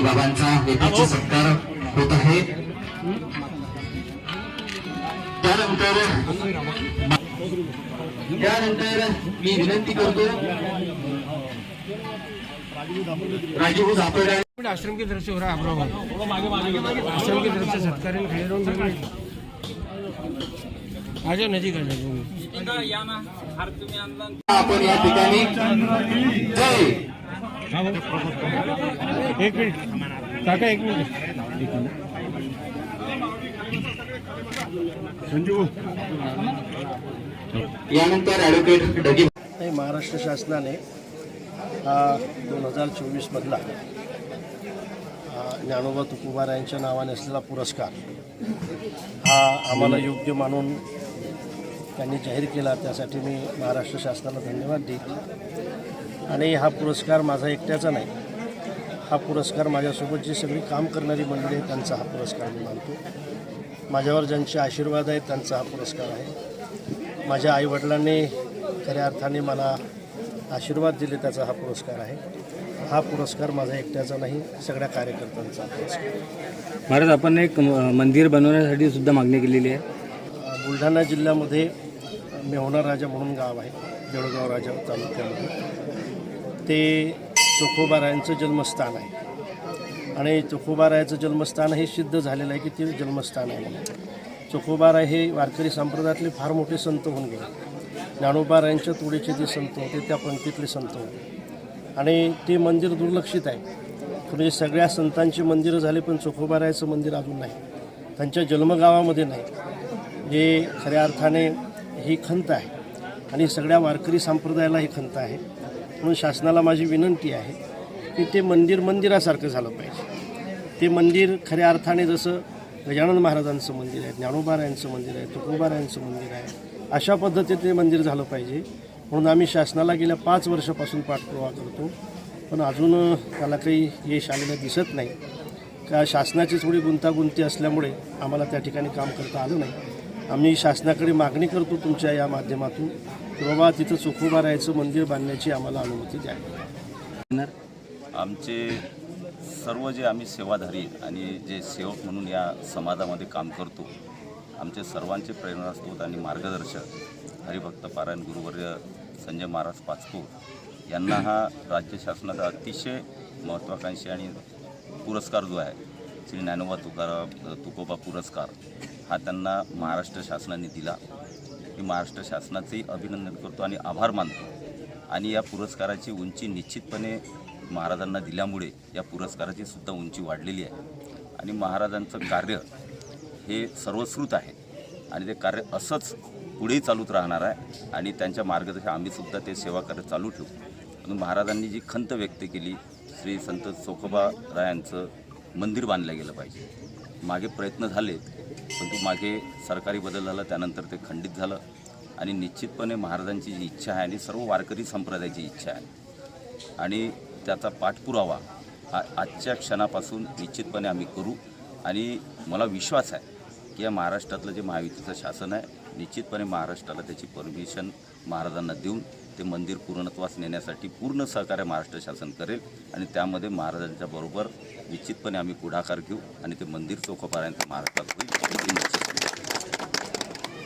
योगी बाबांचा यथेच्छ सत्कार होत आहे. त्यानंतर त्यानंतर मी विनंती करतो राजीव झापडा आश्रम की तरफ से हो रहा है अमरावती आश्रम की तरफ से सत्कार आ जाओ नजीक आ जाओ आपण या ठिकाणी जय. एक मिनिट. काका एक मिनिट. यानंतर नाही महाराष्ट्र शासनाने हा दोन हजार चोवीसमधला हा ज्ञानोबा तुकोबार यांच्या नावाने असलेला पुरस्कार हा आम्हाला योग्य मानून त्यांनी जाहीर केला. त्यासाठी मी महाराष्ट्र शासनाला धन्यवाद देईन. आणि हा पुरस्कार माझा एकट्याचा नाही. हा पुरस्कार माझ्यासोबत जी सगळी काम करणारी मंडळी आहे त्यांचा हा पुरस्कार मी मानतो. माझ्यावर ज्यांचे आशीर्वाद आहेत त्यांचा हा पुरस्कार आहे. माझ्या आईवडिलांनी खऱ्या अर्थाने मला आशीर्वाद दिले त्याचा हा पुरस्कार आहे. हा पुरस्कार माझा एकट्याचा नाही सगळ्या कार्यकर्त्यांचा पुरस्कार. महाराज आपण एक म- मंदिर बनवण्यासाठी सुद्धा मागणी केलेली आहे. बुलढाणा जिल्ह्यामध्ये मेहोणा राजा म्हणून गाव आहे देऊळगाव राजा तालुक्यामध्ये. ते तुकोबारायांचं जन्मस्थान आहे. आणि तुकोबारायाचं जन्मस्थान हे सिद्ध झालेलं आहे की ते जन्मस्थान आहे चुकोबाराय हे वारकरी संप्रदायातले फार मोठे संत होऊन गेले. ज्ञानोबारायांच्या तोडीचे जे संत होते त्या पंक्तीतले संत होते. आणि ते मंदिर दुर्लक्षित आहे. म्हणजे सगळ्या संतांची मंदिरं झाली पण चोखोबारायचं मंदिर अजून नाही. त्यांच्या जन्मगावामध्ये नाही. जे खऱ्या अर्थाने ही खंत आहे. आणि सगळ्या वारकरी संप्रदायाला ही खंत आहे. म्हणून शासनाला माझी विनंती आहे की ते मंदिर मंदिरासारखं झालं पाहिजे. ते मंदिर खऱ्या अर्थाने जसं गजानन महाराजांचं मंदिर आहे ज्ञानोबारायांचं मंदिर आहे तुकोबारायांचं मंदिर आहे अशा पद्धतीने ते मंदिर झालं पाहिजे. म्हणून आम्ही शासनाला गेल्या पाच वर्षापासून पाठपुरावा करतो. पण अजून त्याला काही यश आलेलं दिसत नाही. का शासनाची थोडी गुंतागुंती असल्यामुळे आम्हाला त्या ठिकाणी काम करता आलं नाही. आम्ही शासनाकडे मागणी करतो तुमच्या या माध्यमातून. की बाबा तिथं चोखोबा राहायचं मंदिर बांधण्याची आम्हाला अनुमती द्यावी आमचे सर्व जे आम्ही सेवाधारी आणि जे सेवक म्हणून या समाजामध्ये काम करतो आमचे सर्वांचे प्रेरणास्रोत आणि मार्गदर्शक हरिभक्त पारायण गुरुवर्य संजय महाराज पाचपूर यांना हा राज्य शासनाचा अतिशय महत्त्वाकांक्षी आणि पुरस्कार जो आहे श्री ज्ञानोबा तुकारा तुकोबा पुरस्कार हा त्यांना महाराष्ट्र शासनाने दिला. मी महाराष्ट्र शासनाचंही अभिनंदन करतो आणि आभार मानतो. आणि या पुरस्काराची उंची निश्चितपणे महाराजांना दिल्यामुळे या पुरस्काराची सुद्धा उंची वाढलेली आहे. आणि महाराजांचं कार्य हे सर्वश्रुत आहे. आणि ते कार्य असंच पुढेही चालूच राहणार आहे. आणि त्यांच्या मार्गदर्शन आम्हीसुद्धा ते सेवा कार्य चालू ठेवू. म्हणून महाराजांनी जी खंत व्यक्त केली श्री संत चोखोबा रायांचं मंदिर बांधलं गेलं पाहिजे. मागे प्रयत्न झालेत. परंतु मागे सरकारी बदल झाला त्यानंतर ते खंडित झालं. आणि निश्चितपणे महाराजांची जी इच्छा आहे आणि सर्व वारकरी संप्रदायाची इच्छा आहे. आणि त्याचा पाठपुरावा हा आजच्या क्षणापासून निश्चितपणे आम्ही करू. आणि मला विश्वास आहे की या महाराष्ट्रातलं जे महायुतीचं शासन आहे निश्चितपणे महाराष्ट्राला त्याची परमिशन महाराजांना देऊन ते मंदिर पूर्णत्वास नेण्यासाठी पूर्ण सहकार्य महाराष्ट्र शासन करेल आणि त्यामध्ये महाराजांच्या बरोबर निश्चितपणे आम्ही पुढाकार घेऊ आणि ते मंदिर चौकापर्यंत महाराष्ट्रात होईल